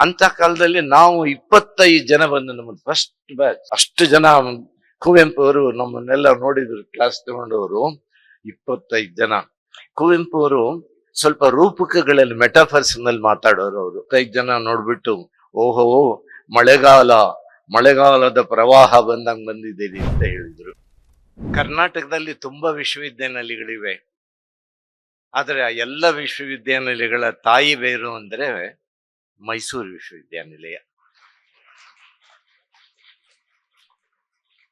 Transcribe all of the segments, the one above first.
ಅಂತ ಕಾಲದಲ್ಲಿ ನಾವು ಇಪ್ಪತ್ತೈದು ಜನ ಬಂದು ನಮ್ಮ ಫಸ್ಟ್ ಬ್ಯಾಚ್ ಅಷ್ಟು ಜನ ಕುವೆಂಪು ಅವರು ನಮ್ಮನ್ನೆಲ್ಲ ನೋಡಿದ್ರು ಕ್ಲಾಸ್ ತಗೊಂಡವರು, ಇಪ್ಪತ್ತೈದು ಜನ. ಕುವೆಂಪು ಅವರು ಸ್ವಲ್ಪ ರೂಪಕಗಳಲ್ಲಿ ಮೆಟಾಫರ್ಸ್ನಲ್ಲಿ ಮಾತಾಡೋರು ಅವರು. ಕೈ ಜನ ನೋಡ್ಬಿಟ್ಟು, ಓಹೋ, ಮಳೆಗಾಲ, ಮಳೆಗಾಲದ ಪ್ರವಾಹ ಬಂದಂಗೆ ಬಂದಿದ್ದೀರಿ ಅಂತ ಹೇಳಿದ್ರು. ಕರ್ನಾಟಕದಲ್ಲಿ ತುಂಬಾ ವಿಶ್ವವಿದ್ಯಾನಿಲಯಗಳಿವೆ. ಆದರೆ ಆ ಎಲ್ಲ ವಿಶ್ವವಿದ್ಯಾನಿಲಯಗಳ ತಾಯಿ ಬೇರು ಅಂದ್ರೆ ಮೈಸೂರು ವಿಶ್ವವಿದ್ಯಾನಿಲಯ.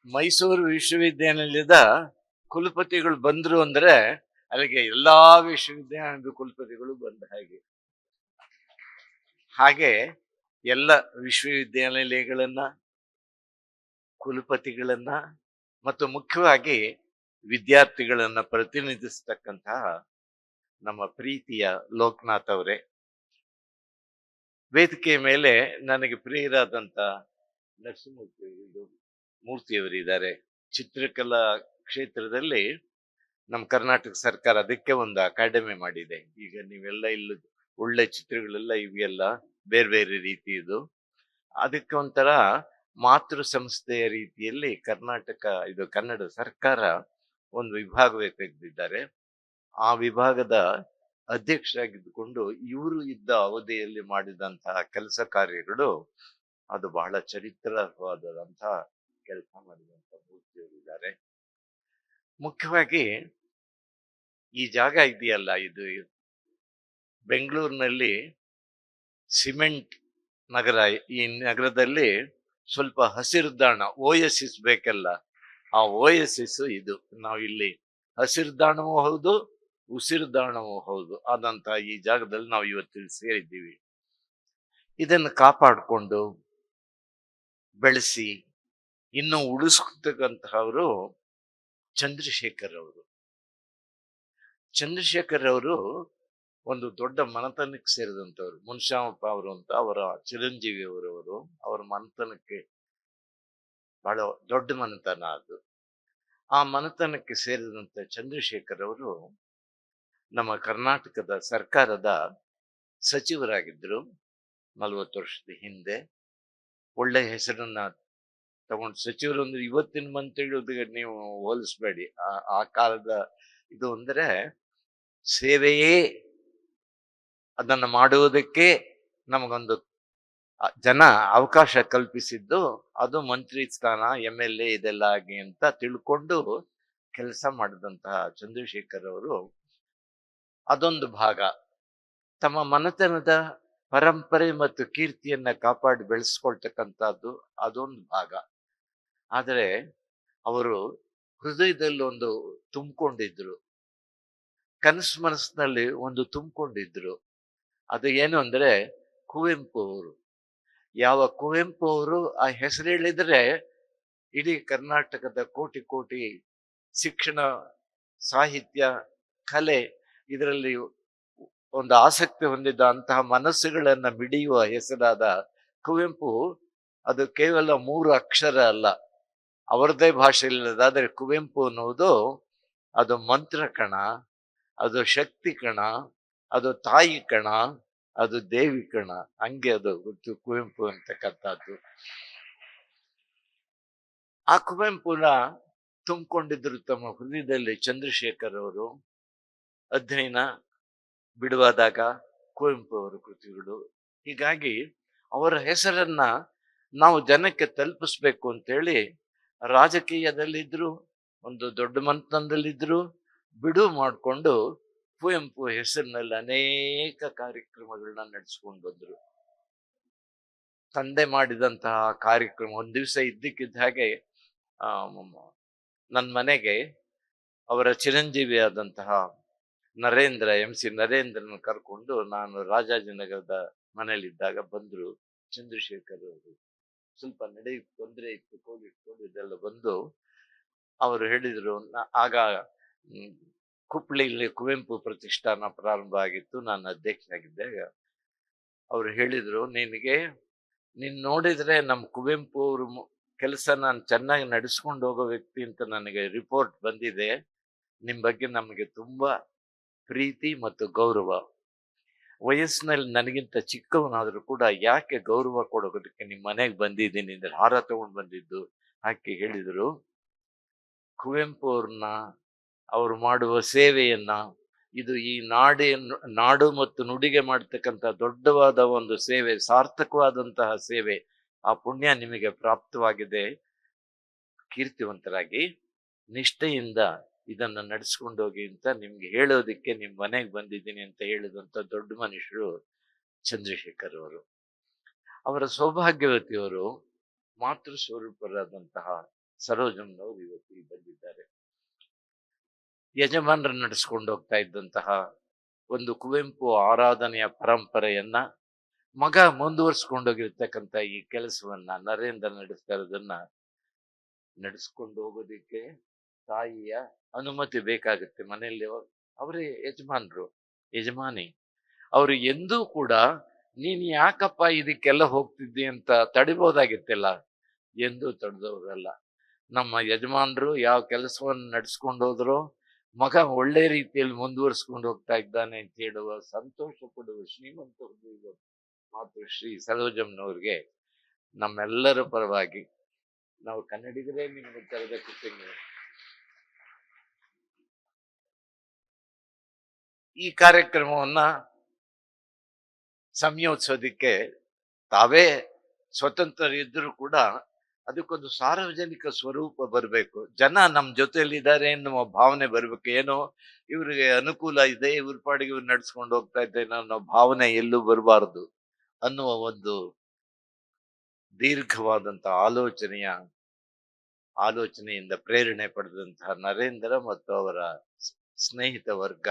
ಮೈಸೂರು ವಿಶ್ವವಿದ್ಯಾನಿಲಯದ ಕುಲಪತಿಗಳು ಬಂದ್ರು ಅಂದ್ರೆ ಅಲ್ಲಿಗೆ ಎಲ್ಲಾ ವಿಶ್ವವಿದ್ಯಾನಿಲಯದ ಕುಲಪತಿಗಳು ಬಂದ ಹಾಗೆ. ಹಾಗೆ ಎಲ್ಲ ವಿಶ್ವವಿದ್ಯಾನಿಲಯಗಳನ್ನ, ಕುಲಪತಿಗಳನ್ನ ಮತ್ತು ಮುಖ್ಯವಾಗಿ ವಿದ್ಯಾರ್ಥಿಗಳನ್ನ ಪ್ರತಿನಿಧಿಸ್ತಕ್ಕಂತಹ ನಮ್ಮ ಪ್ರೀತಿಯ ಲೋಕನಾಥ್ ಅವರೇ. ವೇದಿಕೆ ಮೇಲೆ ನನಗೆ ಪ್ರಿಯರಾದಂಥ ನರಸಿಂಹಮೂರ್ತಿ ಮೂರ್ತಿಯವರಿದ್ದಾರೆ. ಚಿತ್ರಕಲಾ ಕ್ಷೇತ್ರದಲ್ಲಿ ನಮ್ಮ ಕರ್ನಾಟಕ ಸರ್ಕಾರ ಅದಕ್ಕೆ ಒಂದು ಅಕಾಡೆಮಿ ಮಾಡಿದೆ. ಈಗ ನೀವೆಲ್ಲ ಇಲ್ಲ ಒಳ್ಳೆ ಚಿತ್ರಗಳೆಲ್ಲ ಇವೆಲ್ಲ ಬೇರೆ ಬೇರೆ ರೀತಿಯದು ಅದಕ್ಕೆ ಒಂಥರ ಮಾತೃ ಸಂಸ್ಥೆಯ ರೀತಿಯಲ್ಲಿ ಕರ್ನಾಟಕ, ಇದು ಕನ್ನಡ ಸರ್ಕಾರ ಒಂದು ವಿಭಾಗವೇ ತೆಗೆದಿದ್ದಾರೆ. ಆ ವಿಭಾಗದ ಅಧ್ಯಕ್ಷರಾಗಿದ್ದುಕೊಂಡು ಇವರು ಇದ್ದ ಅವಧಿಯಲ್ಲಿ ಮಾಡಿದಂತಹ ಕೆಲಸ ಕಾರ್ಯಗಳು ಅದು ಬಹಳ ಚರಿತ್ರವಾದಂತಹ ಕೆಲಸ ಮಾಡಿದಂತ ಮೂರ್ತಿಯವರಿದ್ದಾರೆ ಮುಖ್ಯವಾಗಿ ಈ ಜಾಗ ಇದೆಯಲ್ಲ ಇದು ಬೆಂಗಳೂರಿನಲ್ಲಿ ಸಿಮೆಂಟ್ ನಗರ, ಈ ನಗರದಲ್ಲಿ ಸ್ವಲ್ಪ ಹಸಿರುದಾಣ ಓಯಸಿಸ್ ಬೇಕಲ್ಲ, ಆ ಓಯಸಿಸ್ ಇದು. ನಾವು ಇಲ್ಲಿ ಹಸಿರುದಾಣವೂ ಹೌದು ಉಸಿರುದಾಣವೂ ಹೌದು. ಆದಂತಹ ಈ ಜಾಗದಲ್ಲಿ ನಾವು ಇವತ್ತು ಸೇರಿದ್ದೀವಿ. ಇದನ್ನು ಕಾಪಾಡಿಕೊಂಡು ಬೆಳೆಸಿ, ಇನ್ನೂ ಉಳಿಸ್ತಕ್ಕಂತಹವರು ಚಂದ್ರಶೇಖರ್ ಅವರು. ಚಂದ್ರಶೇಖರ್ ಅವರು ಒಂದು ದೊಡ್ಡ ಮನತನಕ್ಕೆ ಸೇರಿದಂತವ್ರು ಮುನ್ಶಾಮಪ್ಪ ಅವರು ಅಂತ ಅವರ ಚಿರಂಜೀವಿ ಅವರವರು, ಅವರ ಮನತನಕ್ಕೆ ಬಹಳ ದೊಡ್ಡ ಮನತನ ಅದು. ಆ ಮನತನಕ್ಕೆ ಸೇರಿದಂತ ಚಂದ್ರಶೇಖರ್ ಅವರು ನಮ್ಮ ಕರ್ನಾಟಕದ ಸರ್ಕಾರದ ಸಚಿವರಾಗಿದ್ದರು. ನಲವತ್ತು ವರ್ಷದ ಹಿಂದೆ. ಒಳ್ಳೆ ಹೆಸರನ್ನು ತಗೊಂಡು ಸಚಿವರು ಅಂದರೆ ಇವತ್ತಿನ ಮಂತ್ರಿಗಳಿಗೆ ನೀವು ಹೋಲಿಸ್ಬೇಡಿ. ಆ ಆ ಕಾಲದ ಇದು ಅಂದರೆ ಸೇವೆಯೇ ಅದನ್ನು ಮಾಡುವುದಕ್ಕೆ ನಮಗೊಂದು ಜನ ಅವಕಾಶ ಕಲ್ಪಿಸಿದ್ದು ಅದು ಮಂತ್ರಿ ಸ್ಥಾನ ಎಂ ಎಲ್ ಎ ಇದೆಲ್ಲ ಆಗಿ ಅಂತ ತಿಳ್ಕೊಂಡು ಕೆಲಸ ಮಾಡಿದಂತಹ ಚಂದ್ರಶೇಖರ್ ಅವರು ಅದೊಂದು ಭಾಗ. ತಮ್ಮ ಮನೆತನದ ಪರಂಪರೆ ಮತ್ತು ಕೀರ್ತಿಯನ್ನ ಕಾಪಾಡಿ ಬೆಳೆಸ್ಕೊಳ್ತಕ್ಕಂಥದ್ದು ಅದೊಂದು ಭಾಗ. ಆದರೆ ಅವರು ಹೃದಯದಲ್ಲಿ ಒಂದು ತುಂಬಿಕೊಂಡಿದ್ರು. ಕನಸು ಮನಸ್ಸಿನಲ್ಲಿ ಒಂದು ತುಂಬಿಕೊಂಡಿದ್ರು. ಅದು ಏನು ಅಂದ್ರೆ ಕುವೆಂಪು ಅವರು. ಯಾವ ಕುವೆಂಪು ಅವರು ಆ ಹೆಸರು ಹೇಳಿದ್ರೆ ಇಡೀ ಕರ್ನಾಟಕದ ಕೋಟಿ ಕೋಟಿ ಶಿಕ್ಷಣ, ಸಾಹಿತ್ಯ, ಕಲೆ ಇದರಲ್ಲಿ ಒಂದು ಆಸಕ್ತಿ ಹೊಂದಿದ್ದ ಅಂತಹ ಮನಸ್ಸುಗಳನ್ನ ಮಿಡಿಯುವ ಹೆಸರಾದ ಕುವೆಂಪು, ಅದು ಕೇವಲ ಮೂರು ಅಕ್ಷರ ಅಲ್ಲ, ಅವರದೇ ಭಾಷೆಯಲ್ಲದಾದರೆ ಕುವೆಂಪು ಅನ್ನುವುದು ಅದು ಮಂತ್ರ ಕಣ, ಅದು ಶಕ್ತಿ ಕಣ, ಅದು ತಾಯಿ ಕಣ, ಅದು ದೇವಿ ಕಣ. ಹಂಗೆ ಅದು ಗೊತ್ತು ಕುವೆಂಪು ಅಂತಕ್ಕಂಥದ್ದು. ಆ ಕುವೆಂಪುನ ತುಂಬಿಕೊಂಡಿದ್ರು ತಮ್ಮ ಹೃದಯದಲ್ಲಿ ಚಂದ್ರಶೇಖರ್ ಅವರು. ಅಧ್ಯಯನ ಬಿಡುವಾದಾಗ ಕುವೆಂಪು ಅವರ ಕೃತಿಗಳು. ಹೀಗಾಗಿ ಅವರ ಹೆಸರನ್ನ ನಾವು ಜನಕ್ಕೆ ತಲುಪಿಸ್ಬೇಕು ಅಂತೇಳಿ ರಾಜಕೀಯದಲ್ಲಿದ್ದರು ಒಂದು ದೊಡ್ಡ ಮಂತನದಲ್ಲಿದ್ದರು ಬಿಡು ಮಾಡಿಕೊಂಡು ಕುವೆಂಪು ಹೆಸರಿನಲ್ಲಿ ಅನೇಕ ಕಾರ್ಯಕ್ರಮಗಳನ್ನ ನಡೆಸ್ಕೊಂಡು ಬಂದರು. ತಂದೆ ಮಾಡಿದಂತಹ ಕಾರ್ಯಕ್ರಮ ಒಂದು ದಿವಸ ಇದ್ದಕ್ಕಿದ್ದ ಹಾಗೆ ನನ್ನ ಮನೆಗೆ ಅವರ ಚಿರಂಜೀವಿ ಆದಂತಹ ನರೇಂದ್ರ, ಎಂ ಸಿ ನರೇಂದ್ರನ ಕರ್ಕೊಂಡು ನಾನು ರಾಜಾಜಿನಗರದ ಮನೆಯಲ್ಲಿದ್ದಾಗ ಬಂದರು ಚಂದ್ರಶೇಖರ್ ಅವರು. ಸ್ವಲ್ಪ ನಡೆ, ತೊಂದರೆ ಇತ್ತು, ಕೋವಿಡ್ ಕೋವಿಡ್ ಎಲ್ಲ ಬಂದು ಅವರು ಹೇಳಿದರು ಆಗ ಕುಪ್ಪಳಿಯಲ್ಲಿ ಕುವೆಂಪು ಪ್ರತಿಷ್ಠಾನ ಪ್ರಾರಂಭ ಆಗಿತ್ತು, ನಾನು ಅಧ್ಯಕ್ಷನಾಗಿದ್ದಾಗ ಅವರು ಹೇಳಿದರು, ನಿನಗೆ, ನೀನ್ ನೋಡಿದರೆ ನಮ್ಮ ಕುವೆಂಪು ಅವರು ಕೆಲಸ ನಾನು ಚೆನ್ನಾಗಿ ನಡೆಸ್ಕೊಂಡು ಹೋಗೋ ವ್ಯಕ್ತಿ ಅಂತ ನನಗೆ ರಿಪೋರ್ಟ್ ಬಂದಿದೆ. ನಿಮ್ಮ ಬಗ್ಗೆ ನಮಗೆ ತುಂಬಾ ಪ್ರೀತಿ ಮತ್ತು ಗೌರವ. ವಯಸ್ಸಿನಲ್ಲಿ ನನಗಿಂತ ಚಿಕ್ಕವನಾದರೂ ಕೂಡ ಯಾಕೆ ಗೌರವ ಕೊಡೋದಕ್ಕೆ ನಿಮ್ಮ ಮನೆಗೆ ಬಂದಿದ್ದೀನಿ ಅಂದರೆ ಹಾರ ತಗೊಂಡು ಬಂದಿದ್ದು ಹಾಕಿ ಹೇಳಿದರು. ಕುವೆಂಪು ಅವ್ರನ್ನ, ಅವರು ಮಾಡುವ ಸೇವೆಯನ್ನ, ಇದು ಈ ನಾಡಿ, ನಾಡು ಮತ್ತು ನುಡಿಗೆ ಮಾಡ್ತಕ್ಕಂಥ ದೊಡ್ಡವಾದ ಒಂದು ಸೇವೆ, ಸಾರ್ಥಕವಾದಂತಹ ಸೇವೆ, ಆ ಪುಣ್ಯ ನಿಮಗೆ ಪ್ರಾಪ್ತವಾಗಿದೆ. ಕೀರ್ತಿವಂತರಾಗಿ ನಿಷ್ಠೆಯಿಂದ ಇದನ್ನ ನಡೆಸ್ಕೊಂಡೋಗಿ ಅಂತ ನಿಮ್ಗೆ ಹೇಳೋದಿಕ್ಕೆ ನಿಮ್ಮ ಮನೆಗೆ ಬಂದಿದ್ದೀನಿ ಅಂತ ಹೇಳಿದಂಥ ದೊಡ್ಡ ಮನುಷ್ಯರು ಚಂದ್ರಶೇಖರ್ ಅವರು. ಅವರ ಸೌಭಾಗ್ಯವತಿಯವರು ಮಾತೃ ಸ್ವರೂಪರಾದಂತಹ ಸರೋಜಮ್ನವರು ಇವತ್ತು ಬಂದಿದ್ದಾರೆ. ಯಜಮಾನರು ನಡೆಸ್ಕೊಂಡು ಹೋಗ್ತಾ ಇದ್ದಂತಹ ಒಂದು ಕುವೆಂಪು ಆರಾಧನೆಯ ಪರಂಪರೆಯನ್ನ ಮಗ ಮುಂದುವರ್ಸ್ಕೊಂಡೋಗಿರ್ತಕ್ಕಂಥ ಈ ಕೆಲಸವನ್ನ ನರೇಂದ್ರ ನಡೆಸ್ತಾ ಇರೋದನ್ನ ನಡೆಸ್ಕೊಂಡು ಹೋಗೋದಿಕ್ಕೆ ತಾಯಿಯ ಅನುಮತಿ ಬೇಕಾಗುತ್ತೆ ಮನೆಯಲ್ಲಿ ಅವರೇ ಯಜಮಾನ್ರು, ಯಜಮಾನಿ. ಅವರು ಎಂದೂ ಕೂಡ, ನೀನ್ ಯಾಕಪ್ಪ ಇದಕ್ಕೆಲ್ಲ ಹೋಗ್ತಿದ್ದಿ ಅಂತ ತಡಿಬೋದಾಗಿತ್ತಲ್ಲ? ಎಂದೂ ತಡೆದವರಲ್ಲ. ನಮ್ಮ ಯಜಮಾನ್ರು ಯಾವ ಕೆಲಸವನ್ನು ನಡ್ಸ್ಕೊಂಡು ಹೋದ್ರು, ಮಗ ಒಳ್ಳೆ ರೀತಿಯಲ್ಲಿ ಮುಂದುವರಿಸ್ಕೊಂಡು ಹೋಗ್ತಾ ಇದ್ದಾನೆ ಅಂತ ಹೇಳುವ ಸಂತೋಷ ಪಡುವ ಶ್ರೀಮಂತ ಮಾತು ಶ್ರೀ ಸರೋಜಮ್ನವ್ರಿಗೆ ನಮ್ಮೆಲ್ಲರ ಪರವಾಗಿ, ನಾವು ಕನ್ನಡಿಗರೇ ನಿಮ್ಗೆ ತರಬೇಕಿತ್ತು ಈ ಕಾರ್ಯಕ್ರಮವನ್ನ ಸಂಯೋಜಿಸೋದಿಕ್ಕೆ ತಾವೇ ಸ್ವತಂತ್ರರಿದ್ದರೂ ಕೂಡ ಅದಕ್ಕೊಂದು ಸಾರ್ವಜನಿಕ ಸ್ವರೂಪ ಬರಬೇಕು. ಜನ ನಮ್ಮ ಜೊತೆಯಲ್ಲಿದ್ದಾರೆ ಎನ್ನುವ ಭಾವನೆ ಬರಬೇಕು. ಏನೋ ಇವರಿಗೆ ಅನುಕೂಲ ಇದೆ, ಇವ್ರ ಪಾಡಿಗೆ ಇವ್ರು ನಡ್ಸ್ಕೊಂಡು ಹೋಗ್ತಾ ಇದ್ದೇನೆ ಅನ್ನೋ ಭಾವನೆ ಎಲ್ಲೂ ಬರಬಾರದು ಅನ್ನುವ ಒಂದು ದೀರ್ಘವಾದಂತ ಆಲೋಚನೆಯ, ಆಲೋಚನೆಯಿಂದ ಪ್ರೇರಣೆ ಪಡೆದಂತಹ ನರೇಂದ್ರ ಮತ್ತು ಅವರ ಸ್ನೇಹಿತ ವರ್ಗ.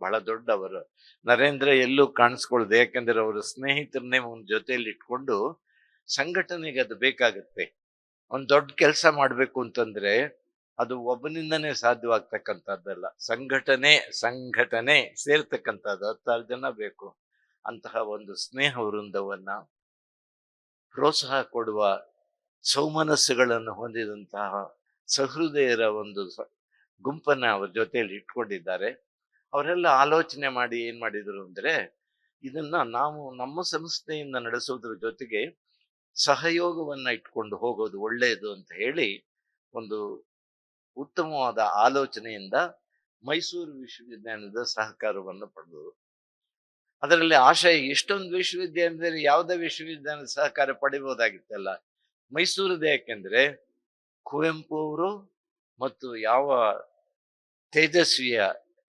ಬಹಳ ದೊಡ್ಡವರು. ನರೇಂದ್ರ ಎಲ್ಲೂ ಕಾಣಿಸ್ಕೊಳ್ದೆ, ಯಾಕಂದ್ರೆ ಅವರ ಸ್ನೇಹಿತರನ್ನೇ ಒಂದು ಜೊತೆಯಲ್ಲಿ ಇಟ್ಕೊಂಡು ಸಂಘಟನೆಗೆ ಅದು ಬೇಕಾಗುತ್ತೆ. ಒಂದು ದೊಡ್ಡ ಕೆಲಸ ಮಾಡ್ಬೇಕು ಅಂತಂದ್ರೆ ಅದು ಒಬ್ಬನಿಂದನೇ ಸಾಧ್ಯವಾಗ್ತಕ್ಕಂಥದ್ದಲ್ಲ. ಸಂಘಟನೆ ಸಂಘಟನೆ ಸೇರ್ತಕ್ಕಂಥದ್ದು, ಹತ್ತಾರು ಜನ ಬೇಕು. ಅಂತಹ ಒಂದು ಸ್ನೇಹ ವೃಂದವನ್ನ ಪ್ರೋತ್ಸಾಹ ಕೊಡುವ ಸೌಮನಸ್ಸುಗಳನ್ನು ಹೊಂದಿದಂತಹ ಸಹೃದಯರ ಒಂದು ಗುಂಪನ್ನ ಅವ್ರ ಜೊತೆಯಲ್ಲಿ ಇಟ್ಕೊಂಡಿದ್ದಾರೆ. ಅವರೆಲ್ಲ ಆಲೋಚನೆ ಮಾಡಿ ಏನ್ ಮಾಡಿದ್ರು ಅಂದ್ರೆ, ಇದನ್ನ ನಾವು ನಮ್ಮ ಸಂಸ್ಥೆಯಿಂದ ನಡೆಸೋದ್ರ ಜೊತೆಗೆ ಸಹಯೋಗವನ್ನ ಇಟ್ಕೊಂಡು ಹೋಗೋದು ಒಳ್ಳೆಯದು ಅಂತ ಹೇಳಿ ಒಂದು ಉತ್ತಮವಾದ ಆಲೋಚನೆಯಿಂದ ಮೈಸೂರು ವಿಶ್ವವಿದ್ಯಾಲಯದ ಸಹಕಾರವನ್ನು ಪಡೆದರು ಅದರಲ್ಲಿ ಆಶಯ, ಎಷ್ಟೊಂದು ವಿಶ್ವವಿದ್ಯಾಲಯದಲ್ಲಿ ಯಾವುದೇ ವಿಶ್ವವಿದ್ಯಾಲಯದ ಸಹಕಾರ ಪಡಿಬಹುದಾಗಿತ್ತಲ್ಲ ಮೈಸೂರು ಯಾಕೆಂದ್ರೆ, ಕುವೆಂಪು ಅವರು ಮತ್ತು ಯಾವ ತೇಜಸ್ವಿಯ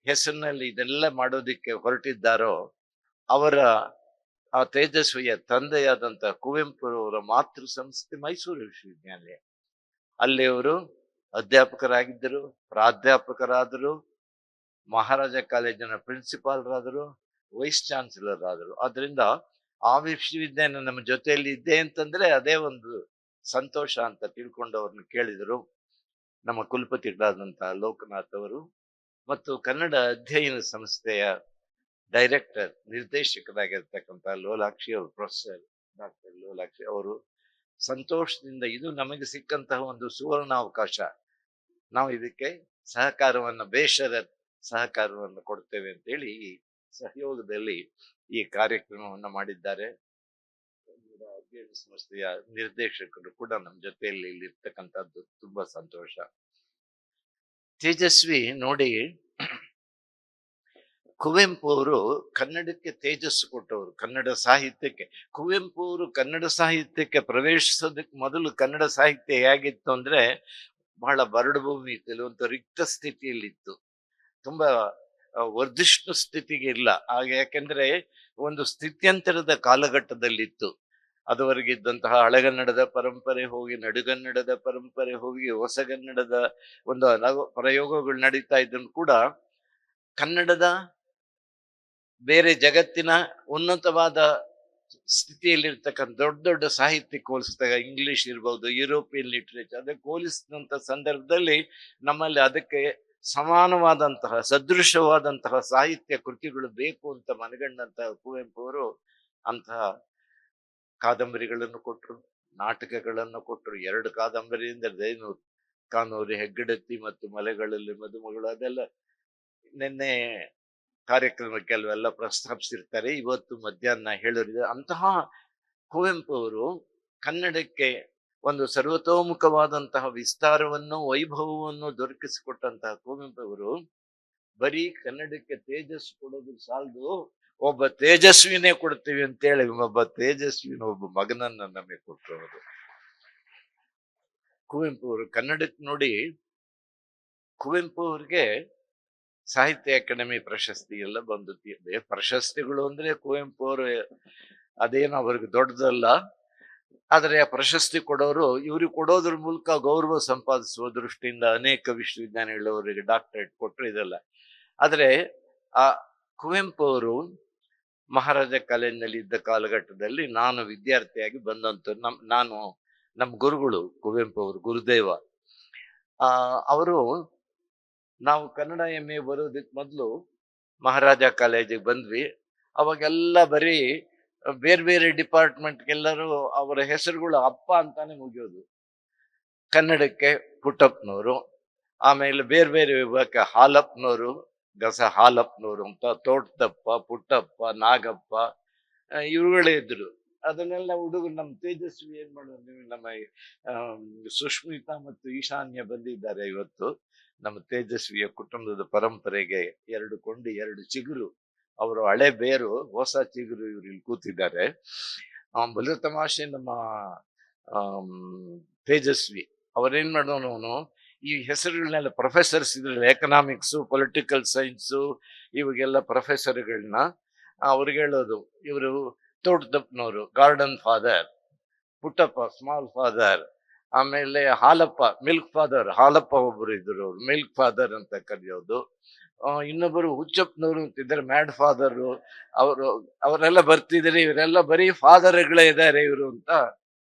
ಹೆಸರಿನಲ್ಲಿ ಇದೆಲ್ಲ ಮಾಡೋದಿಕ್ಕೆ ಹೊರಟಿದ್ದಾರೋ, ಅವರ ಆ ತೇಜಸ್ವಿಯ ತಂದೆಯಾದಂತ ಕುವೆಂಪು ಅವರ ಮಾತೃ ಸಂಸ್ಥೆ ಮೈಸೂರು ವಿಶ್ವವಿದ್ಯಾಲಯ. ಅಲ್ಲಿ ಅವರು ಅಧ್ಯಾಪಕರಾಗಿದ್ದರು, ಪ್ರಾಧ್ಯಾಪಕರಾದರು, ಮಹಾರಾಜ ಕಾಲೇಜಿನ ಪ್ರಿನ್ಸಿಪಾಲ್ರಾದರು, ವೈಸ್ ಚಾನ್ಸಲರ್ ಆದರು ಆದ್ರಿಂದ ಆ ವಿಶ್ವವಿದ್ಯಾಲಯ ನಮ್ಮ ಜೊತೆಯಲ್ಲಿ ಇದೆ ಅಂತಂದ್ರೆ ಅದೇ ಒಂದು ಸಂತೋಷ ಅಂತ ತಿಳ್ಕೊಂಡು ಅವ್ರನ್ನ ಕೇಳಿದರು ನಮ್ಮ ಕುಲಪತಿಗಳಾದಂತಹ ಲೋಕನಾಥ್ ಅವರು. ಮತ್ತು ಕನ್ನಡ ಅಧ್ಯಯನ ಸಂಸ್ಥೆಯ ಡೈರೆಕ್ಟರ್, ನಿರ್ದೇಶಕರಾಗಿರ್ತಕ್ಕಂಥ ಲೋಲಾಕ್ಷಿ ಅವರು, ಪ್ರೊಫೆಸರ್ ಡಾಕ್ಟರ್ ಲೋಲಾಕ್ಷಿ ಅವರು ಸಂತೋಷದಿಂದ ಇದು ನಮಗೆ ಸಿಕ್ಕಂತಹ ಒಂದು ಸುವರ್ಣ ಅವಕಾಶ ನಾವು ಇದಕ್ಕೆ ಸಹಕಾರವನ್ನು, ಬೇಷರ ಸಹಕಾರವನ್ನು ಕೊಡ್ತೇವೆ ಅಂತೇಳಿ ಈ ಸಹಯೋಗದಲ್ಲಿ ಈ ಕಾರ್ಯಕ್ರಮವನ್ನು ಮಾಡಿದ್ದಾರೆ. ಅಧ್ಯಯನ ಸಂಸ್ಥೆಯ ನಿರ್ದೇಶಕರು ಕೂಡ ನಮ್ಮ ಜೊತೆಯಲ್ಲಿ ಇಲ್ಲಿ ಇರ್ತಕ್ಕಂಥದ್ದು ತುಂಬಾ ಸಂತೋಷ. ತೇಜಸ್ವಿ ನೋಡಿ ಕುವೆಂಪು ಅವರು ಕನ್ನಡಕ್ಕೆ ತೇಜಸ್ಸು ಕೊಟ್ಟವರು, ಕನ್ನಡ ಸಾಹಿತ್ಯಕ್ಕೆ. ಕುವೆಂಪು ಅವರು ಕನ್ನಡ ಸಾಹಿತ್ಯಕ್ಕೆ ಪ್ರವೇಶಿಸೋದಕ್ಕೆ ಮೊದಲು ಕನ್ನಡ ಸಾಹಿತ್ಯ ಹೇಗಿತ್ತು ಅಂದ್ರೆ ಬಹಳ ಬರಡು ಭೂಮಿ ಕೆಲವೊಂದು ರಿಕ್ತ ಸ್ಥಿತಿಯಲ್ಲಿತ್ತು. ತುಂಬಾ ವರ್ಧಿಷ್ಣು ಸ್ಥಿತಿಗೆ ಇಲ್ಲ. ಆಗ ಯಾಕೆಂದ್ರೆ ಒಂದು ಸ್ಥಿತ್ಯಂತರದ ಕಾಲಘಟ್ಟದಲ್ಲಿತ್ತು. ಅದುವರೆಗಿದ್ದಂತಹ ಹಳೆಗನ್ನಡದ ಪರಂಪರೆ ಹೋಗಿ ನಡುಗನ್ನಡದ ಪರಂಪರೆ ಹೋಗಿ ಹೊಸಗನ್ನಡದ ಒಂದು ಹಲವು ಪ್ರಯೋಗಗಳು ನಡೀತಾ ಇದ್ದನ್ನು ಕೂಡ ಕನ್ನಡದ ಬೇರೆ ಜಗತ್ತಿನ ಉನ್ನತವಾದ ಸ್ಥಿತಿಯಲ್ಲಿರ್ತಕ್ಕಂಥ ದೊಡ್ಡ ದೊಡ್ಡ ಸಾಹಿತ್ಯಕ್ಕೆ ಹೋಲಿಸಿದಾಗ ಇಂಗ್ಲಿಷ್ ಇರ್ಬೋದು, ಯುರೋಪಿಯನ್ ಲಿಟ್ರೇಚರ್ ಅದಕ್ಕೆ ಹೋಲಿಸಿದಂಥ ಸಂದರ್ಭದಲ್ಲಿ ನಮ್ಮಲ್ಲಿ ಅದಕ್ಕೆ ಸಮಾನವಾದಂತಹ, ಸದೃಶವಾದಂತಹ ಸಾಹಿತ್ಯ ಕೃತಿಗಳು ಬೇಕು ಅಂತ ಮನಗಂಡಂತಹ ಕುವೆಂಪು ಅವರು ಅಂತಹ ಕಾದಂಬರಿಗಳನ್ನು ಕೊಟ್ಟರು ನಾಟಕಗಳನ್ನು ಕೊಟ್ಟರು ಎರಡು ಕಾದಂಬರಿಯಿಂದ ದೈನೂರು ಕಾನೂರು, ಹೆಗ್ಗಡತಿ ಮತ್ತು ಮಲೆಗಳಲ್ಲಿ ಮದುಮಗಳು ಅದೆಲ್ಲ ನಿನ್ನೆ ಕಾರ್ಯಕ್ರಮ ಕೆಲವೆಲ್ಲ ಪ್ರಸ್ತಾಪಿಸಿರ್ತಾರೆ. ಇವತ್ತು ಮಧ್ಯಾಹ್ನ ಹೇಳಿದ್ರೆ ಅಂತಹ ಕುವೆಂಪು ಅವರು ಕನ್ನಡಕ್ಕೆ ಒಂದು ಸರ್ವತೋಮುಖವಾದಂತಹ ವಿಸ್ತಾರವನ್ನು, ವೈಭವವನ್ನು ದೊರಕಿಸಿಕೊಟ್ಟಂತಹ ಕುವೆಂಪು ಅವರು ಬರೀ ಕನ್ನಡಕ್ಕೆ ತೇಜಸ್ಸು ಕೊಡೋದು ಸಾಲದು. ಒಬ್ಬ ತೇಜಸ್ವಿನೇ ಕೊಡ್ತೀವಿ ಅಂತೇಳಿ ಒಬ್ಬ ತೇಜಸ್ವಿನ ಒಬ್ಬ ಮಗನನ್ನ ನಮಗೆ ಕೊಟ್ಟರು ಅವರು ಕುವೆಂಪು ಅವರು ಕನ್ನಡಕ್ಕೆ ನೋಡಿ ಕುವೆಂಪು ಅವ್ರಿಗೆ ಸಾಹಿತ್ಯ ಅಕಾಡೆಮಿ ಪ್ರಶಸ್ತಿ ಎಲ್ಲ ಬಂದು ಪ್ರಶಸ್ತಿಗಳು ಅಂದ್ರೆ ಕುವೆಂಪು ಅವರು ಅದೇನು ಅವ್ರಿಗೆ ದೊಡ್ಡದಲ್ಲ. ಆದರೆ ಆ ಪ್ರಶಸ್ತಿ ಕೊಡೋರು ಇವ್ರಿಗೆ ಕೊಡೋದ್ರ ಮೂಲಕ ಗೌರವ ಸಂಪಾದಿಸುವ ದೃಷ್ಟಿಯಿಂದ ಅನೇಕ ವಿಶ್ವವಿದ್ಯಾನಿಗಳವರಿಗೆ ಡಾಕ್ಟರೇಟ್ ಕೊಟ್ಟರು ಇದೆಲ್ಲ. ಆದರೆ ಆ ಕುವೆಂಪು ಅವರು ಮಹಾರಾಜ ಕಾಲೇಜಿನಲ್ಲಿ ಇದ್ದ ಕಾಲಘಟ್ಟದಲ್ಲಿ ನಾನು ವಿದ್ಯಾರ್ಥಿಯಾಗಿ ಬಂದಂತ ನಮ್, ನಾನು ನಮ್ಮ ಗುರುಗಳು ಕುವೆಂಪು ಅವರು, ಗುರುದೇವ. ಅವರು ನಾವು ಕನ್ನಡ ಎಂ ಎ ಬರೋದಕ್ಕೆ ಮೊದಲು ಮಹಾರಾಜ ಕಾಲೇಜಿಗೆ ಬಂದ್ವಿ. ಅವಾಗೆಲ್ಲ ಬರೀ ಬೇರೆ ಬೇರೆ ಡಿಪಾರ್ಟ್ಮೆಂಟ್ಗೆಲ್ಲರೂ ಅವರ ಹೆಸರುಗಳು ಅಪ್ಪ ಅಂತಾನೆ ಮುಗಿಯೋದು. ಕನ್ನಡಕ್ಕೆ ಪುಟ್ಟಪ್ಪನವರು, ಆಮೇಲೆ ಬೇರೆ ಬೇರೆ ವಿಭಾಗಕ್ಕೆ ಹಾಲಪ್ಪನವರು ಗಸ ಹಾಲಪ್ಪನವರು ಅಂತ ತೋಟದಪ್ಪ ಪುಟ್ಟಪ್ಪ ನಾಗಪ್ಪ ಇವುಗಳೇ ಇದ್ರು. ಅದನ್ನೆಲ್ಲ ಹುಡುಗರು ನಮ್ಮ ತೇಜಸ್ವಿ ಏನ್ ಮಾಡೋದು? ನಮ್ಮ ಸುಷ್ಮಿತಾ ಮತ್ತು ಈಶಾನ್ಯ ಬಂದಿದ್ದಾರೆ ಇವತ್ತು. ನಮ್ಮ ತೇಜಸ್ವಿಯ ಕುಟುಂಬದ ಪರಂಪರೆಗೆ ಎರಡು ಕೊಂಡಿ ಎರಡು ಚಿಗುರು ಅವರು ಹಳೆ ಬೇರು ಹೊಸ ಚಿಗುರು ಇವ್ರು ಇಲ್ಲಿ ಕೂತಿದ್ದಾರೆ. ಆ, ತಮಾಷೆ ನಮ್ಮ ತೇಜಸ್ವಿ. ಅವರೇನ್ ಮಾಡೋನು ಈ ಹೆಸರುಗಳನ್ನೆಲ್ಲ ಪ್ರೊಫೆಸರ್ಸ್ ಇದ್ರಲ್ಲಿ ಎಕನಾಮಿಕ್ಸು ಪೊಲಿಟಿಕಲ್ ಸೈನ್ಸು ಇವಾಗೆಲ್ಲ ಪ್ರೊಫೆಸರ್ಗಳನ್ನ ಅವ್ರಿಗೆ ಹೇಳೋದು. ಇವರು ತೋಟದಪ್ಪನವರು garden father Puttappa small father ಆಮೇಲೆ ಹಾಲಪ್ಪ ಮಿಲ್ಕ್ ಫಾದರ್ ಹಾಲಪ್ಪ ಒಬ್ಬರು ಇದ್ರು ಅವರು. ಮಿಲ್ಕ್ ಫಾದರ್ ಅಂತ ಕರೆಯೋದು. ಇನ್ನೊಬ್ಬರು ಹುಚ್ಚಪ್ಪನವರು ಅಂತಿದ್ದಾರೆ ಮ್ಯಾಡ್ ಫಾದರು ಅವರು, ಅವರೆಲ್ಲ ಬರ್ತಿದ್ದಾರೆ. ಇವರೆಲ್ಲ ಬರೀ ಫಾದರ್ಗಳೇ ಇದ್ದಾರೆ ಇವರು ಅಂತ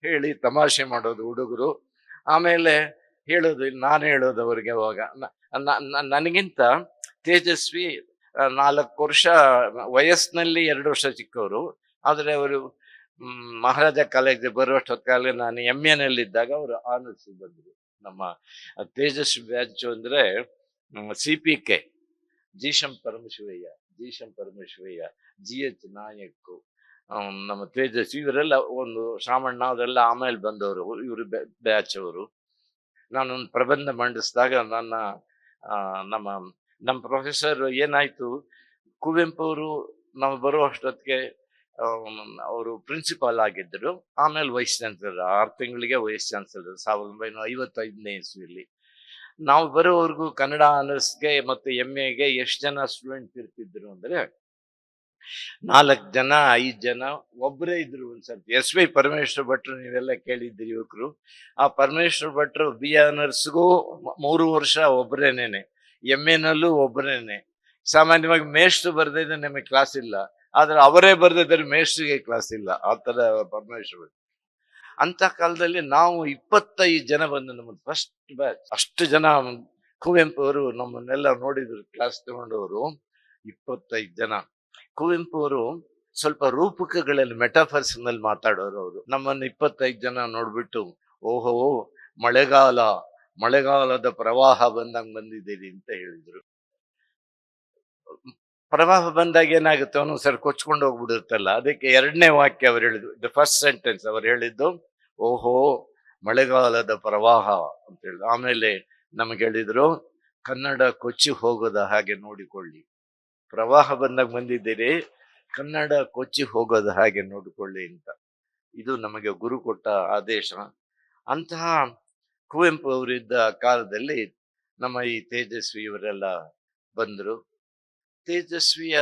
ಹೇಳಿ ತಮಾಷೆ ಮಾಡೋದು ಹುಡುಗರು. ಆಮೇಲೆ ಹೇಳೋದು ನಾನು ಹೇಳೋದು ಅವ್ರಿಗೆ ಅವಾಗ. ನನಗಿಂತ ತೇಜಸ್ವಿ ನಾಲ್ಕು ವರ್ಷ ವಯಸ್ಸಿನಲ್ಲಿ ಎರಡು ವರ್ಷ ಚಿಕ್ಕವರು. ಆದರೆ ಅವರು ಮಹಾರಾಜ ಕಾಲೇಜ್ ಬರುವಷ್ಟೊತ್ತಿಗೆ ನಾನು ಎಂ ಎನಲ್ಲಿದ್ದಾಗ ಅವರು ಆನರ್ಸ್ ಬಂದರು. ನಮ್ಮ ತೇಜಸ್ವಿ ಬ್ಯಾಚ್ ಅಂದ್ರೆ C P K, Jeesham Paramashivaiah Jeesham Paramashivaiah G H Nayak ನಮ್ಮ ತೇಜಸ್ವಿ, ಇವರೆಲ್ಲ ಒಂದು ಶಾಮಣ್ಣ ಅವರೆಲ್ಲ ಆಮೇಲೆ ಬಂದವರು, ಇವರು ಬ್ಯಾಚ್ ಅವರು. ನಾನೊಂದು ಪ್ರಬಂಧ ಮಂಡಿಸಿದಾಗ ನನ್ನ ನಮ್ಮ ನಮ್ಮ ಪ್ರೊಫೆಸರ್ ಏನಾಯಿತು ಕುವೆಂಪು ಅವರು ನಾವು ಬರೋ ಅಷ್ಟೊತ್ತಿಗೆ ಅವರು ಪ್ರಿನ್ಸಿಪಾಲ್ ಆಗಿದ್ದರು. ಆಮೇಲೆ ವೈಸ್ ಚಾನ್ಸಲರ್ ಆರು ತಿಂಗಳಿಗೆ ವೈಸ್ ಚಾನ್ಸಲರ್ ಸಾವಿರದ ಒಂಬೈನೂರ ಐವತ್ತೈದನೇ ಇಸ್ವಿಯಲ್ಲಿ ನಾವು ಬರೋವರೆಗೂ ಕನ್ನಡ ಆನರ್ಸ್ಗೆ ಮತ್ತು ಎಂ ಎಗೆ ಎಷ್ಟು ಜನ ಸ್ಟೂಡೆಂಟ್ ಇರ್ತಿದ್ರು ಅಂದ್ರೆ ನಾಲ್ಕು ಜನ, ಐದು ಜನ ಒಬ್ಬರೇ ಇದ್ರು ಒಂದ್ಸರ್ತಿ ಎಸ್ ವಿ ಪರಮೇಶ್ವರ ಭಟ್ರು ನೀವೆಲ್ಲ ಕೇಳಿದ್ದೀರಿ ಯುವಕರು. ಆ ಪರಮೇಶ್ವರ ಭಟ್ರು, ಬಿ ಆನರ್ಸ್ಗೂ ಮೂರು ವರ್ಷ ಒಬ್ಬರೇನೇನೆ ಎಂ ಎನಲ್ಲೂ ಒಬ್ಬರೇನೆ ಸಾಮಾನ್ಯವಾಗಿ ಮೇಷ್ಟ್ರು ಬರ್ದಿದ್ರೆ ನಮಗೆ ಕ್ಲಾಸ್ ಇಲ್ಲ. ಆದ್ರೆ ಅವರೇ ಬರ್ದಿದ್ರೆ ಮೇಷ್ಟ್ರಿಗೆ ಕ್ಲಾಸ್ ಇಲ್ಲ. ಆ ಥರ ಪರಮೇಶ್ವರ ಭಟ್ರು. ಅಂತ ಕಾಲದಲ್ಲಿ ನಾವು ಇಪ್ಪತ್ತೈದು ಜನ ಬಂದು ನಮ್ಮ ಫಸ್ಟ್ ಬ್ಯಾಚ್ ಅಷ್ಟು ಜನ ಕುವೆಂಪು ಅವರು ನಮ್ಮನ್ನೆಲ್ಲ ನೋಡಿದ್ರು ಕ್ಲಾಸ್ ತಗೊಂಡವರು. ಇಪ್ಪತ್ತೈದು ಜನ. ಕುವೆಂಪು ಅವರು ಸ್ವಲ್ಪ ರೂಪಕಗಳಲ್ಲಿ ಮೆಟಾಫರ್ಸ್ನಲ್ಲಿ ಮಾತಾಡೋರು ಅವರು. ನಮ್ಮನ್ನು ಇಪ್ಪತ್ತೈದು ಜನ ನೋಡ್ಬಿಟ್ಟು, ಓಹೋ, ಮಳೆಗಾಲ, ಮಳೆಗಾಲದ ಪ್ರವಾಹ ಬಂದಂಗ್ ಬಂದಿದ್ದೀರಿ ಅಂತ ಹೇಳಿದ್ರು. ಪ್ರವಾಹ ಬಂದಾಗ ಏನಾಗುತ್ತೆ? ಒಂದೊಂದ್ಸರಿ ಕೊಚ್ಕೊಂಡು ಹೋಗ್ಬಿಡುತ್ತಲ್ಲ. ಅದಕ್ಕೆ ಎರಡನೇ ವಾಕ್ಯ ಅವ್ರು ಹೇಳಿದ್ರು. ದ ಫಸ್ಟ್ ಸೆಂಟೆನ್ಸ್ ಅವ್ರು ಹೇಳಿದ್ದು, ಓಹೋ, ಮಳೆಗಾಲದ ಪ್ರವಾಹ ಅಂತ ಹೇಳಿದ್ರು. ಆಮೇಲೆ ನಮಗೆ ಹೇಳಿದ್ರು, ಕನ್ನಡ ಕೊಚ್ಚಿ ಹೋಗೋದ ಹಾಗೆ ನೋಡಿಕೊಳ್ಳಿ. ಪ್ರವಾಹ ಬಂದಾಗ ಬಂದಿದ್ದೀರಿ, ಕನ್ನಡ ಕೊಚ್ಚಿ ಹೋಗೋದು ಹಾಗೆ ನೋಡಿಕೊಳ್ಳಿ ಅಂತ. ಇದು ನಮಗೆ ಗುರು ಕೊಟ್ಟ ಆದೇಶ. ಅಂತಹ ಕುವೆಂಪು ಅವರಿದ್ದ ಕಾಲದಲ್ಲಿ ನಮ್ಮ ಈ ತೇಜಸ್ವಿ ಇವರೆಲ್ಲ ಬಂದರು. ತೇಜಸ್ವಿಯ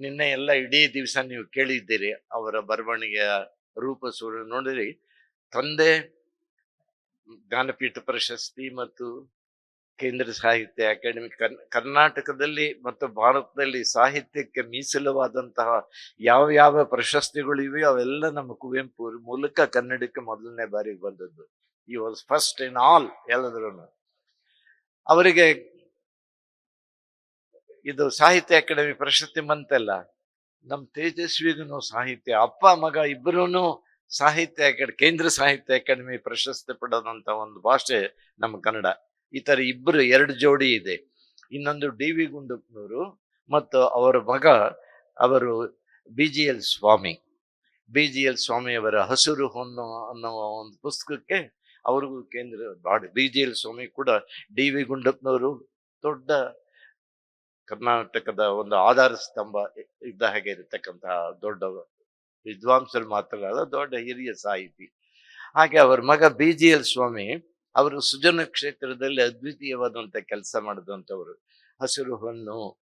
ನಿನ್ನೆ ಎಲ್ಲ ಇಡೀ ದಿವಸ ನೀವು ಕೇಳಿದ್ದೀರಿ, ಅವರ ಬರವಣಿಗೆಯ ರೂಪ ಸೂರ ನೋಡಿರಿ. ತಂದೆ, ಜ್ಞಾನಪೀಠ ಪ್ರಶಸ್ತಿ ಮತ್ತು ಕೇಂದ್ರ ಸಾಹಿತ್ಯ ಅಕಾಡೆಮಿ ಕರ್, ಕರ್ನಾಟಕದಲ್ಲಿ ಮತ್ತು ಭಾರತದಲ್ಲಿ ಸಾಹಿತ್ಯಕ್ಕೆ ಮೀಸಲವಾದಂತಹ ಯಾವ ಯಾವ ಪ್ರಶಸ್ತಿಗಳು ಇವೆ, ಅವೆಲ್ಲ ನಮ್ಮ ಕುವೆಂಪು ಮೂಲಕ ಕನ್ನಡಕ್ಕೆ ಮೊದಲನೇ ಬಾರಿಗೆ ಬಂದದ್ದು. ಈ ವಾಸ್ ಫಸ್ಟ್ ಇನ್ ಆಲ್ ಎಲ್ಲದ್ರೂ ಅವರಿಗೆ ಇದು ಸಾಹಿತ್ಯ ಅಕಾಡೆಮಿ ಪ್ರಶಸ್ತಿ ಬಂತಲ್ಲ ನಮ್ಮ ತೇಜಸ್ವಿಗೂ ಸಾಹಿತ್ಯ, ಅಪ್ಪ, ಮಗ ಇಬ್ಬರೂ ಸಾಹಿತ್ಯ ಅಕಾಡೆಮಿ ಕೇಂದ್ರ ಸಾಹಿತ್ಯ ಅಕಾಡೆಮಿ ಪ್ರಶಸ್ತಿ ಪಡೆದಂತ ಒಂದು ಭಾಷೆ ನಮ್ಮ ಕನ್ನಡ. ಈ ತರ ಇಬ್ಬರು ಎರಡು ಜೋಡಿ ಇದೆ. ಇನ್ನೊಂದು ಡಿ ವಿ ಗುಂಡಪ್ಪನವರು ಮತ್ತು ಅವರ ಮಗ, ಅವರು B G L Swami. B G L ಸ್ವಾಮಿಯವರ ಹಸಿರು ಹೊನ್ನು ಅನ್ನೋ ಒಂದು ಪುಸ್ತಕಕ್ಕೆ ಅವ್ರಿಗೂ ಕೇಂದ್ರ body B G L Swami ಕೂಡ ಡಿ ವಿ ಗುಂಡಪ್ಪನವರು ದೊಡ್ಡ ಕರ್ನಾಟಕದ ಒಂದು ಆಧಾರ ಸ್ತಂಭ ಇದ್ದ ಹಾಗೆ ಇರತಕ್ಕಂತಹ ದೊಡ್ಡ ವಿದ್ವಾಂಸರು ಮಾತ್ರ ದೊಡ್ಡ ಹಿರಿಯ ಸಾಹಿತಿ. ಹಾಗೆ ಅವರ ಮಗ ಬಿ ಜಿ ಎಲ್ ಸ್ವಾಮಿ ಅವರು ಸುಜನ ಕ್ಷೇತ್ರದಲ್ಲಿ ಅದ್ವಿತೀಯವಾದಂಥ ಕೆಲಸ ಮಾಡಿದಂಥವ್ರು. ಹಸಿರು ಹಣ್ಣು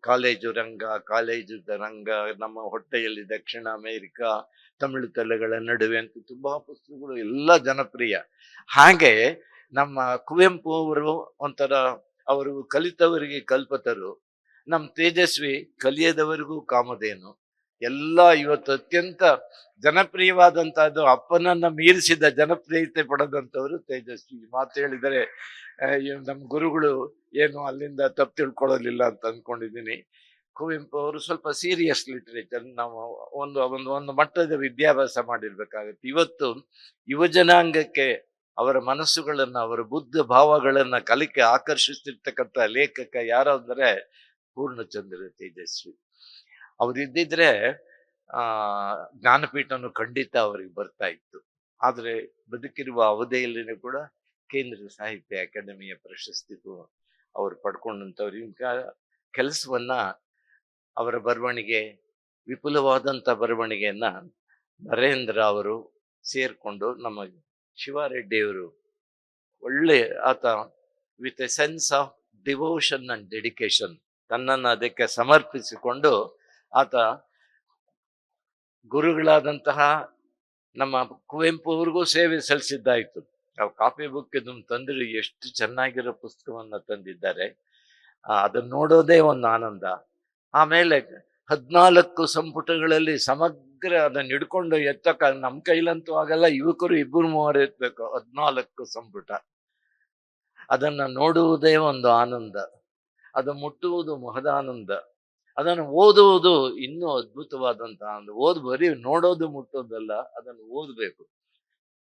ಕಾಲೇಜು ರಂಗ ಕಾಲೇಜು ರಂಗ, ನಮ್ಮ ಹೊಟ್ಟೆಯಲ್ಲಿ ದಕ್ಷಿಣ ಅಮೇರಿಕಾ, ತಮಿಳು ತಲೆಗಳ ನಡುವೆ ಅಂತ ತುಂಬಾ ಪುಸ್ತಕಗಳು ಎಲ್ಲ ಜನಪ್ರಿಯ. ಹಾಗೆ ನಮ್ಮ ಕುವೆಂಪು ಅವರು ಒಂಥರ ಅವರು ಕಲಿತವರಿಗೆ ಕಲ್ಪತರು. ನಮ್ಮ ತೇಜಸ್ವಿ ಕಲಿಯದವರಿಗೂ ಕಾಮಧೇನು. ಎಲ್ಲ ಇವತ್ತು ಅತ್ಯಂತ ಜನಪ್ರಿಯವಾದಂತಹದ್ದು ಅಪ್ಪನನ್ನ ಮೀರಿಸಿದ ಜನಪ್ರಿಯತೆ ಪಡೆದಂಥವರು ತೇಜಸ್ವಿ. ಮಾತು ಹೇಳಿದರೆ ನಮ್ಮ ಗುರುಗಳು ಏನು ಅಲ್ಲಿಂದ ತಪ್ಪು ತಿಳ್ಕೊಳ್ಳಲಿಲ್ಲ ಅಂತ ಅಂದ್ಕೊಂಡಿದ್ದೀನಿ ಕುವೆಂಪು ಅವರು ಸ್ವಲ್ಪ ಸೀರಿಯಸ್ ಲಿಟ್ರೇಚರ್ ನಾವು ಒಂದು ಒಂದು ಒಂದು ಮಟ್ಟದ ವಿದ್ಯಾಭ್ಯಾಸ ಮಾಡಿರ್ಬೇಕಾಗತ್ತೆ. ಇವತ್ತು ಯುವಜನಾಂಗಕ್ಕೆ ಅವರ ಮನಸ್ಸುಗಳನ್ನು, ಅವರ ಬುದ್ಧ ಭಾವಗಳನ್ನು ಕಲಿಕೆ ಆಕರ್ಷಿಸ್ತಿರ್ತಕ್ಕಂಥ ಲೇಖಕ ಯಾರಾದ್ರೆ ಪೂರ್ಣಚಂದ್ರ ತೇಜಸ್ವಿ. ಅವರಿದ್ದಿದ್ರೆ ಆ, ಜ್ಞಾನಪೀಠನು ಖಂಡಿತ ಅವರಿಗೆ ಬರ್ತಾ ಇತ್ತು. ಆದ್ರೆ ಬದುಕಿರುವ ಅವಧಿಯಲ್ಲಿನೂ ಕೂಡ ಕೇಂದ್ರ ಸಾಹಿತ್ಯ ಅಕಾಡೆಮಿಯ ಪ್ರಶಸ್ತಿಗೂ ಅವರು ಪಡ್ಕೊಂಡಂಥವ್ರು. ಈಗ ಕೆಲಸವನ್ನ ಅವರ ಬರವಣಿಗೆ, ವಿಪುಲವಾದಂಥ ಬರವಣಿಗೆಯನ್ನ ನರೇಂದ್ರ ಅವರು ಸೇರಿಕೊಂಡು ನಮ್ಮ ಶಿವಾರೆಡ್ಡಿಯವರು ಒಳ್ಳೆ ಆತ with a sense of devotion and dedication ತನ್ನನ್ನು ಅದಕ್ಕೆ ಸಮರ್ಪಿಸಿಕೊಂಡು ಆತ ಗುರುಗಳಾದಂತಹ ನಮ್ಮ ಕುವೆಂಪು ಅವ್ರಿಗೂ ಸೇವೆ ಸಲ್ಲಿಸಿದ್ದಾಯ್ತು. ನಾವು ಕಾಪಿ ಬುಕ್ ಇದನ್ನು ತಂದ್ರೆ, ಎಷ್ಟು ಚೆನ್ನಾಗಿರೋ ಪುಸ್ತಕವನ್ನ ತಂದಿದ್ದಾರೆ. ಅದನ್ನ ನೋಡೋದೇ ಒಂದು ಆನಂದ. ಆಮೇಲೆ ಹದಿನಾಲ್ಕು ಸಂಪುಟಗಳಲ್ಲಿ ಸಮಗ್ರ ಅದನ್ನ ಹಿಡ್ಕೊಂಡು ಎತ್ತಕ್ಕ ನಮ್ಮ ಕೈಲಂತೂ ಆಗಲ್ಲ, ಯುವಕರು ಇಬ್ಬರು ಮೂವರು ಎತ್ತಬೇಕು ಹದಿನಾಲ್ಕು ಸಂಪುಟ. ಅದನ್ನ ನೋಡುವುದೇ ಒಂದು ಆನಂದ. ಅದು ಮುಟ್ಟುವುದು ಮಹದಾನಂದ. ಅದನ್ನು ಓದುವುದು ಇನ್ನೂ ಅದ್ಭುತವಾದಂತಹ ಒಂದು ಓದ್ ಬರೀ ನೋಡೋದು ಮುಟ್ಟೋದಲ್ಲ, ಅದನ್ನು ಓದಬೇಕು.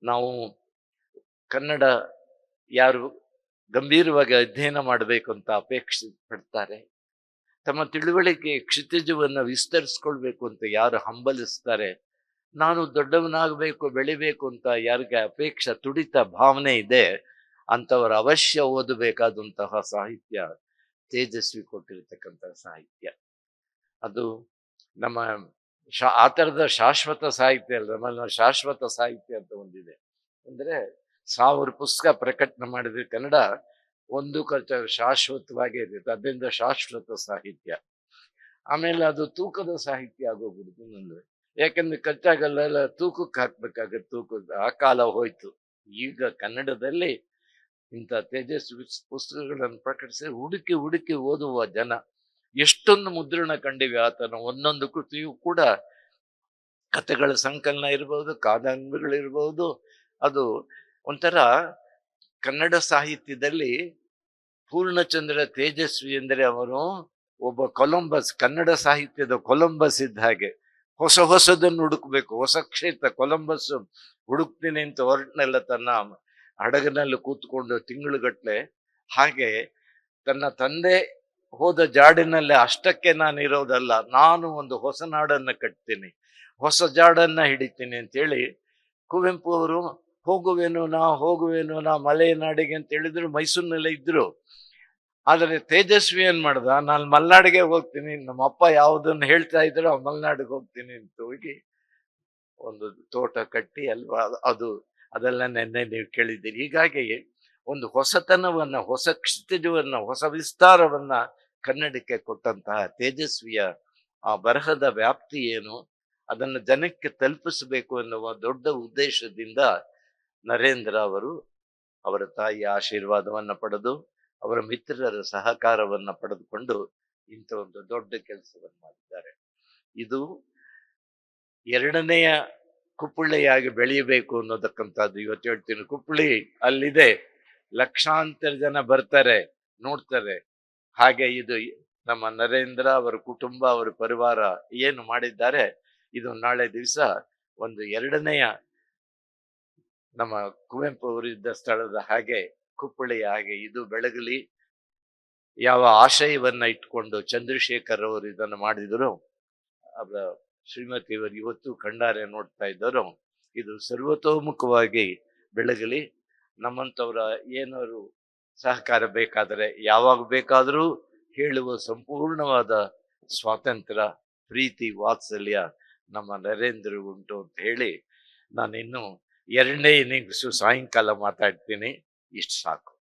ನಾವು ಕನ್ನಡ ಯಾರು ಗಂಭೀರವಾಗಿ ಅಧ್ಯಯನ ಮಾಡಬೇಕು ಅಂತ ಅಪೇಕ್ಷೆ ಪಡ್ತಾರೆ. ತಮ್ಮ ತಿಳುವಳಿಕೆ ಕ್ಷಿತಿಜವನ್ನು ವಿಸ್ತರಿಸ್ಕೊಳ್ಬೇಕು ಅಂತ ಯಾರು ಹಂಬಲಿಸ್ತಾರೆ. ನಾನು ದೊಡ್ಡವನಾಗಬೇಕು, ಬೆಳಿಬೇಕು ಅಂತ ಯಾರಿಗೆ ಅಪೇಕ್ಷೆ, ತುಡಿತ, ಭಾವನೆ ಇದೆ, ಅಂಥವ್ರು ಅವಶ್ಯ ಓದಬೇಕಾದಂತಹ ಸಾಹಿತ್ಯ, ತೇಜಸ್ವಿ ಕೊಟ್ಟಿರತಕ್ಕಂತಹ ಸಾಹಿತ್ಯ. ಅದು ನಮ್ಮ ಶಾ, ಆ ಥರದ ಶಾಶ್ವತ ಸಾಹಿತ್ಯ ಅಲ್ಲ, ನಮ್ಮಲ್ಲಿ ಶಾಶ್ವತ ಸಾಹಿತ್ಯ ಅಂತ ಒಂದಿದೆ. ಅಂದ್ರೆ ಸಾವಿರ ಪುಸ್ತಕ ಪ್ರಕಟಣೆ ಮಾಡಿದ್ರೆ ಕನ್ನಡ ಒಂದು ಖರ್ಚು ಶಾಶ್ವತವಾಗಿ ಇರುತ್ತೆ ಅದರಿಂದ ಶಾಶ್ವತ ಸಾಹಿತ್ಯ. ಆಮೇಲೆ ಅದು ತೂಕದ ಸಾಹಿತ್ಯ ಆಗೋಗ್ಬಿಡ್ತು ನಂದು ಯಾಕಂದ್ರೆ ಖರ್ಚಾಗಲ್ಲ ತೂಕಕ್ಕೆ ಹಾಕ್ಬೇಕಾಗತ್ತೆ, ತೂಕದ, ಆ ಕಾಲ ಹೋಯ್ತು. ಈಗ ಕನ್ನಡದಲ್ಲಿ ಇಂಥ ತೇಜಸ್ವಿ ಪುಸ್ತಕಗಳನ್ನು ಪ್ರಕಟಿಸಿ ಹುಡುಕಿ ಹುಡುಕಿ ಓದುವ ಜನ ಎಷ್ಟೊಂದು ಮುದ್ರಣ ಕಂಡಿವೆ ಆತನ. ಒಂದೊಂದು ಕೃತಿಯೂ ಕೂಡ ಕಥೆಗಳ ಸಂಕಲನ ಇರಬಹುದು ಕಾದಂಬರಿಗಳಿರ್ಬಹುದು ಅದು ಒಂಥರ ಕನ್ನಡ ಸಾಹಿತ್ಯದಲ್ಲಿ ಪೂರ್ಣಚಂದ್ರ ತೇಜಸ್ವಿ ಎಂದರೆ ಅವರು ಒಬ್ಬ ಕೊಲಂಬಸ್, ಕನ್ನಡ ಸಾಹಿತ್ಯದ ಕೊಲಂಬಸ್ ಇದ್ದ ಹಾಗೆ. ಹೊಸ ಹೊಸದನ್ನು ಹುಡುಕ್ಬೇಕು. ಹೊಸ ಕ್ಷೇತ್ರ, ಕೊಲಂಬಸ್ ಹುಡುಕ್ತೀನಿ ಅಂತ ಹೊರಟ್ನೆಲ್ಲ ತನ್ನ ಹಡಗನಲ್ಲಿ ಕೂತ್ಕೊಂಡು ತಿಂಗಳುಗಟ್ಟಲೆ ಹಾಗೆ ತನ್ನ ತಂದೆ ಹೋದ ಜಾಡಿನಲ್ಲಿ ಅಷ್ಟಕ್ಕೆ ನಾನು ಇರೋದಲ್ಲ, ನಾನು ಒಂದು ಹೊಸ ನಾಡನ್ನ ಕಟ್ತೀನಿ, ಹೊಸ ಜಾಡನ್ನ ಹಿಡಿತೀನಿ ಅಂತೇಳಿ ಕುವೆಂಪು ಅವರು, ಹೋಗುವೆನು ನಾ ಹೋಗುವೆನು ನಾ, ಮಲೆನಾಡಿಗೆ ಅಂತ ಹೇಳಿದ್ರು ಮೈಸೂರಿನಲ್ಲೇ ಇದ್ರು. ಆದರೆ ತೇಜಸ್ವಿ ಏನ್ ಮಾಡ್ದ, ನಾನು ಮಲೆನಾಡಿಗೆ ಹೋಗ್ತೀನಿ ನಮ್ಮ ಅಪ್ಪ ಯಾವುದನ್ನು ಹೇಳ್ತಾ ಇದ್ರು ಮಲೆನಾಡಿಗೆ ಹೋಗ್ತೀನಿ ಅಂತ ಹೋಗಿ ಒಂದು ತೋಟ ಕಟ್ಟಿ ಅಲ್ವಾ, ಅದು ಅದೆಲ್ಲ ನೆನ್ನೆ ನೀವು ಕೇಳಿದ್ದೀರಿ. ಹೀಗಾಗಿ ಒಂದು ಹೊಸತನವನ್ನ, ಹೊಸ ಕ್ಷಿತಿಜವನ್ನ, ಹೊಸ ವಿಸ್ತಾರವನ್ನ ಕನ್ನಡಕ್ಕೆ ಕೊಟ್ಟಂತಹ ತೇಜಸ್ವಿಯ ಆ ಬರಹದ ವ್ಯಾಪ್ತಿ ಏನು, ಅದನ್ನು ಜನಕ್ಕೆ ತಲುಪಿಸಬೇಕು ಎನ್ನುವ ದೊಡ್ಡ ಉದ್ದೇಶದಿಂದ ನರೇಂದ್ರ ಅವರು ಅವರ ತಾಯಿಯ ಆಶೀರ್ವಾದವನ್ನು ಪಡೆದು, ಅವರ ಮಿತ್ರರ ಸಹಕಾರವನ್ನು ಪಡೆದುಕೊಂಡು ಇಂಥ ಒಂದು ದೊಡ್ಡ ಕೆಲಸವನ್ನು ಮಾಡಿದ್ದಾರೆ. ಇದು ಎರಡನೆಯ ಕುಪ್ಪಳಿಯಾಗಿ ಬೆಳೆಯಬೇಕು ಅನ್ನೋದಕ್ಕಂಥದ್ದು ಇವತ್ತು ಹೇಳ್ತೀನಿ. ಕುಪ್ಪಳಿ ಅಲ್ಲಿದೆ. ಲಕ್ಷಾಂತರ ಜನ ಬರ್ತಾರೆ, ನೋಡ್ತಾರೆ. ಹಾಗೆ ಇದು ನಮ್ಮ ನರೇಂದ್ರ ಅವರ ಕುಟುಂಬ, ಅವರ ಪರಿವಾರ ಏನು ಮಾಡಿದ್ದಾರೆ, ಇದು ನಾಳೆ ದಿವಸ ಒಂದು ಎರಡನೆಯ ನಮ್ಮ ಕುವೆಂಪು ಅವರಿದ್ದ ಸ್ಥಳದ ಹಾಗೆ ಕುಪ್ಪಳಿಯ ಹಾಗೆ ಇದು ಬೆಳಗಲಿ. ಯಾವ ಆಶಯವನ್ನ ಇಟ್ಕೊಂಡು ಚಂದ್ರಶೇಖರ್ ಅವರು ಇದನ್ನು ಮಾಡಿದರು. ಅವರ ಶ್ರೀಮತಿಯವರು ಇವತ್ತು ಕಂಡಾರೆ ನೋಡ್ತಾ ಇದ್ದರು. ಇದು ಸರ್ವತೋಮುಖವಾಗಿ ಬೆಳಗಲಿ. ನಮ್ಮಂಥವರ ಏನಾದ್ರು ಸಹಕಾರ ಬೇಕಾದರೆ ಯಾವಾಗ ಬೇಕಾದರೂ ಹೇಳುವ ಸಂಪೂರ್ಣವಾದ ಸ್ವಾತಂತ್ರ್ಯ, ಪ್ರೀತಿ, ವಾತ್ಸಲ್ಯ ನಮ್ಮ ನರೇಂದ್ರ ಉಂಟು ಅಂತ ಹೇಳಿ ನಾನಿನ್ನು ಎರಡನೇ ಇನ್ನಿಂಗ್ಸು ಸಾಯಂಕಾಲ ಮಾತಾಡ್ತೀನಿ. ಇಷ್ಟು ಸಾಕು.